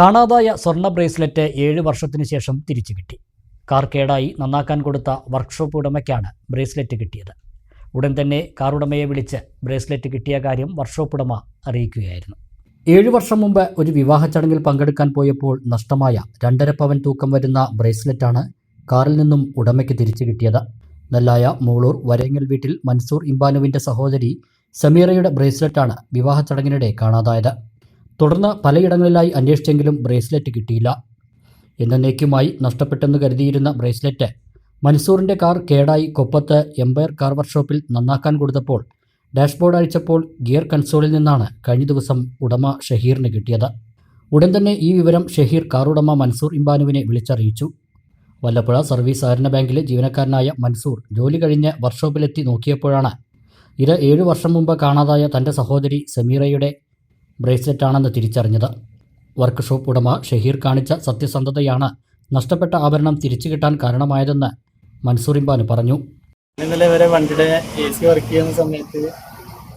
കാണാതായ സ്വർണ ബ്രേസ്ലെറ്റ് ഏഴ് വർഷത്തിന് ശേഷം തിരിച്ചു കിട്ടി. കാർ കേടായി നന്നാക്കാൻ കൊടുത്ത വർക്ക്ഷോപ്പ് ഉടമയ്ക്കാണ് ബ്രേസ്ലെറ്റ് കിട്ടിയത്. ഉടൻ തന്നെ കാർ ഉടമയെ വിളിച്ച് ബ്രേസ്ലെറ്റ് കിട്ടിയ കാര്യം വർക്ക്ഷോപ്പ് ഉടമ അറിയിക്കുകയായിരുന്നു. ഏഴു വർഷം മുമ്പ് ഒരു വിവാഹ ചടങ്ങിൽ പങ്കെടുക്കാൻ പോയപ്പോൾ നഷ്ടമായ രണ്ടര പവൻ തൂക്കം വരുന്ന ബ്രേസ്ലെറ്റാണ് കാറിൽ നിന്നും ഉടമയ്ക്ക് തിരിച്ചു കിട്ടിയത്. നെല്ലായ മൂളൂർ വരങ്ങൽ വീട്ടിൽ മൻസൂർ ഇമ്പാനുവിന്റെ സഹോദരി സമീറയുടെ ബ്രേസ്ലെറ്റാണ് വിവാഹ ചടങ്ങിനിടെ കാണാതായത്. തുടർന്ന് പലയിടങ്ങളിലായി അന്വേഷിച്ചെങ്കിലും ബ്രേസ്ലെറ്റ് കിട്ടിയില്ല. എന്നേക്കുമായി നഷ്ടപ്പെട്ടെന്ന് കരുതിയിരുന്ന ബ്രേസ്ലെറ്റ് മൻസൂറിന്റെ കാർ കേടായി കൊപ്പത്ത് എംപയർ കാർ വർക്ക്ഷോപ്പിൽ നന്നാക്കാൻ കൊടുത്തപ്പോൾ ഡാഷ്ബോർഡ് അഴിച്ചപ്പോൾ ഗിയർ കൺസോളിൽ നിന്നാണ് കഴിഞ്ഞ ദിവസം ഉടമ ഷഹീറിന് കിട്ടിയത്. ഉടൻ തന്നെ ഈ വിവരം ഷഹീർ കാർ ഉടമ മൻസൂർ ഇംബാനുവിനെ വിളിച്ചറിയിച്ചു. വല്ലപ്പുഴ സർവീസ് സഹകരണ ബാങ്കിലെ ജീവനക്കാരനായ മൻസൂർ ജോലി കഴിഞ്ഞ് വർക്ക്ഷോപ്പിലെത്തി നോക്കിയപ്പോഴാണ് ഇത് ഏഴു വർഷം മുമ്പ് കാണാതായ തന്റെ സഹോദരി സമീറയുടെ ബ്രേസ്ലെറ്റാണെന്ന് തിരിച്ചറിഞ്ഞത്. വർക്ക്ഷോപ്പ് ഉടമ ഷഹീർ കാണിച്ച സത്യസന്ധതയാണ് നഷ്ടപ്പെട്ട ആഭരണം തിരിച്ചു കിട്ടാൻ കാരണമായതെന്ന് മൻസൂർ പറഞ്ഞു. ഇന്നലെ വരെ വണ്ടിയുടെ എ സി വർക്ക് ചെയ്യുന്ന സമയത്ത്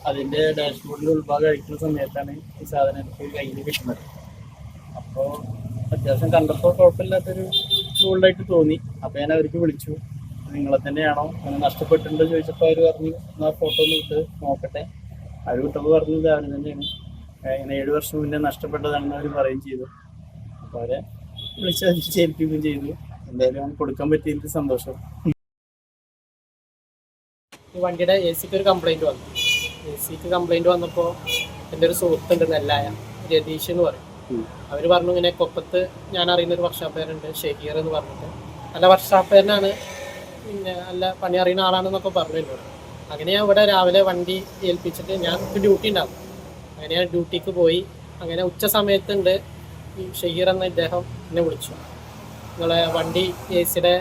അതിന്റെ ഡാഷ്ബോർഡിൽ ഉൾഭാഗം അഴിക്കുന്ന സമയത്താണ് ഈ സാധനം എനിക്ക് കയ്യിൽ കിട്ടുന്നത്. അപ്പോൾ അത്യാവശ്യം കണ്ടപ്പോൾ കുഴപ്പമില്ലാത്തൊരു ടൂളായിട്ട് തോന്നി. അപ്പോൾ ഞാൻ അവർക്ക് വിളിച്ചു. നിങ്ങളെ തന്നെയാണോ? അങ്ങനെ നഷ്ടപ്പെട്ടിട്ടുണ്ടോ? ചോദിച്ചപ്പോൾ അവർ പറഞ്ഞു ഫോട്ടോ ഒന്ന് വിട്ട് നോക്കട്ടെ. അവർ വിട്ടപ്പോൾ പറഞ്ഞത് അവർ തന്നെയാണ്. ഇങ്ങനെ ഏഴ് വർഷം മുന്നേ നഷ്ടപ്പെട്ടതാണെന്ന് അവർ പറയുകയും ചെയ്തു. അപ്പോൾ അവരെ വിളിച്ച് ചെയ്തു. എന്തായാലും കൊടുക്കാൻ പറ്റിയതിൽ സന്തോഷം. ഈ വണ്ടിയുടെ എ സിക്ക് ഒരു കംപ്ലൈന്റ് വന്നു. എ സിക്ക് കംപ്ലൈന്റ് വന്നപ്പോൾ എന്റെ ഒരു സുഹൃത്തുണ്ട് നെല്ലായ രതീഷ് എന്ന് പറയും. അവർ പറഞ്ഞു ഇങ്ങനെ കൊപ്പത്ത് ഞാൻ അറിയുന്ന ഒരു വർഷാപ്പേരുണ്ട് ഷെഹീർ എന്ന് പറഞ്ഞിട്ട്. നല്ല വർഷാപ്പേരനാണ് പിന്നെ നല്ല പണി അറിയുന്ന ആളാണെന്നൊക്കെ പറഞ്ഞു അങ്ങനെ ഞാൻ ഇവിടെ രാവിലെ വണ്ടി ഏൽപ്പിച്ചിട്ട് ഞാൻ ഡ്യൂട്ടി ഉണ്ടാവും അങ്ങനെ ഡ്യൂട്ടിക്ക് പോയി. അങ്ങനെ ഉച്ച സമയത്തുണ്ട് ഈ ഷെഹീർ എന്ന ഇദ്ദേഹം എന്നെ വിളിച്ചു. നിങ്ങളെ വണ്ടി എ സിയുടെ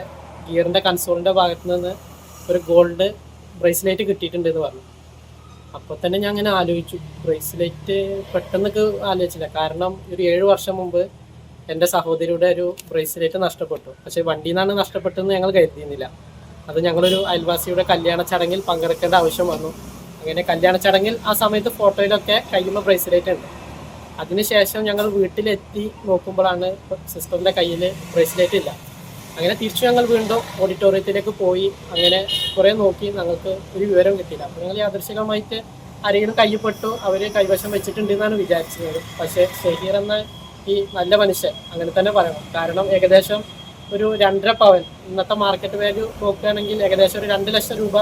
ഗിയറിന്റെ കൺസോളിന്റെ ഭാഗത്ത് നിന്ന് ഒരു ഗോൾഡ് ബ്രേസ്ലെറ്റ് കിട്ടിയിട്ടുണ്ട് എന്ന് പറഞ്ഞു. അപ്പോൾ തന്നെ ഞാൻ അങ്ങനെ ആലോചിച്ചു. ബ്രേസ്ലെറ്റ് പെട്ടെന്നൊക്കെ ആലോചിച്ചില്ല. കാരണം ഒരു ഏഴ് വർഷം മുമ്പ് എന്റെ സഹോദരിയുടെ ഒരു ബ്രേസ്ലെറ്റ് നഷ്ടപ്പെട്ടു. പക്ഷേ വണ്ടിയിൽ നിന്നാണ് നഷ്ടപ്പെട്ടതെന്ന് ഞങ്ങൾ കരുതിയിരുന്നില്ല. അത് ഞങ്ങളൊരു അയൽവാസിയുടെ കല്യാണ ചടങ്ങിൽ പങ്കെടുക്കേണ്ട ആവശ്യം വന്നു. അങ്ങനെ കല്യാണ ചടങ്ങിൽ ആ സമയത്ത് ഫോട്ടോയിലൊക്കെ കയ്യുമ്പോൾ ബ്രേസ്ലെറ്റ് ഉണ്ട്. അതിനുശേഷം ഞങ്ങൾ വീട്ടിലെത്തി നോക്കുമ്പോഴാണ് സിസ്റ്ററിന്റെ കയ്യിൽ ബ്രേസ്ലെറ്റ് ഇല്ല. അങ്ങനെ തിരിച്ചു ഞങ്ങൾ വീണ്ടും ഓഡിറ്റോറിയത്തിലേക്ക് പോയി. അങ്ങനെ കുറേ നോക്കി ഞങ്ങൾക്ക് ഒരു വിവരം കിട്ടിയില്ല. അപ്പോൾ ഞങ്ങൾ യാദൃശികമായിട്ട് ആരെങ്കിലും കയ്യപ്പെട്ടു അവർ കൈവശം വെച്ചിട്ടുണ്ട് എന്നാണ് വിചാരിച്ചത്. പക്ഷേ ഷഹീർ എന്ന ഈ നല്ല മനുഷ്യൻ അങ്ങനെ തന്നെ പറയണം. കാരണം ഏകദേശം ഒരു രണ്ടര പവൻ. ഇന്നത്തെ മാർക്കറ്റ് വാല്യൂ നോക്കുകയാണെങ്കിൽ ഏകദേശം ഒരു രണ്ട് ലക്ഷം രൂപ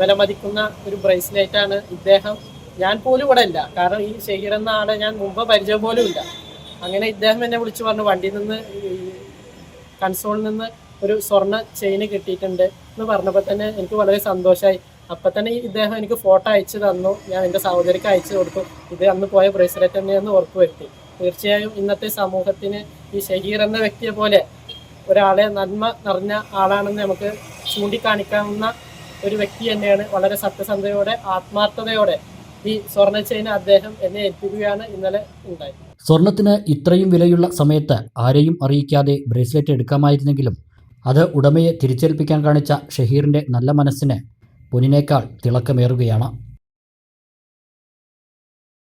വില മതിക്കുന്ന ഒരു ബ്രേസ്ലെറ്റ് ആണ് ഇദ്ദേഹം. ഞാൻ പോലും ഇവിടെ ഇല്ല. കാരണം ഈ ഷഹീർ എന്ന ആളെ ഞാൻ മുമ്പ് പരിചയം പോലും ഇല്ല. അങ്ങനെ ഇദ്ദേഹം എന്നെ വിളിച്ചു പറഞ്ഞു വണ്ടിയിൽ നിന്ന് കൺസോളിൽ നിന്ന് ഒരു സ്വർണ ചെയിന് കിട്ടിയിട്ടുണ്ട് എന്ന് പറഞ്ഞപ്പോൾ തന്നെ എനിക്ക് വളരെ സന്തോഷമായി അപ്പം തന്നെ ഇദ്ദേഹം എനിക്ക് ഫോട്ടോ അയച്ചു തന്നു. ഞാൻ എന്റെ സഹോദരിക്ക് അയച്ചു കൊടുത്തു. ഇത് അന്ന് പോയ ബ്രേസ്ലെറ്റ് തന്നെയെന്ന് ഉറപ്പ് വരുത്തി. തീർച്ചയായും ഇന്നത്തെ സമൂഹത്തിന് ഈ ഷഹീർ എന്ന വ്യക്തിയെ പോലെ ഒരാളെ നന്മ നിറഞ്ഞ ആളാണെന്ന് നമുക്ക് ചൂണ്ടിക്കാണിക്കാവുന്ന ഒരു വ്യക്തി തന്നെയാണ് വളരെ സത്യസന്ധതയോടെ ആത്മാർത്ഥതയോടെ ഈ സ്വർണ ചെയിൻ അദ്ദേഹം എന്നെ ഏൽപ്പിക്കുകയാണ് ഇന്നലെ ഉണ്ടായത്. സ്വർണത്തിന് ഇത്രയും വിലയുള്ള സമയത്ത് ആരെയും അറിയിക്കാതെ ബ്രേസ്ലെറ്റ് എടുക്കാമായിരുന്നെങ്കിലും അത് ഉടമയെ തിരിച്ചേൽപ്പിക്കാൻ കാണിച്ച ഷഹീറിന്റെ നല്ല മനസ്സിന് പൊന്നിനേക്കാൾ തിളക്കമേറുകയാണ്.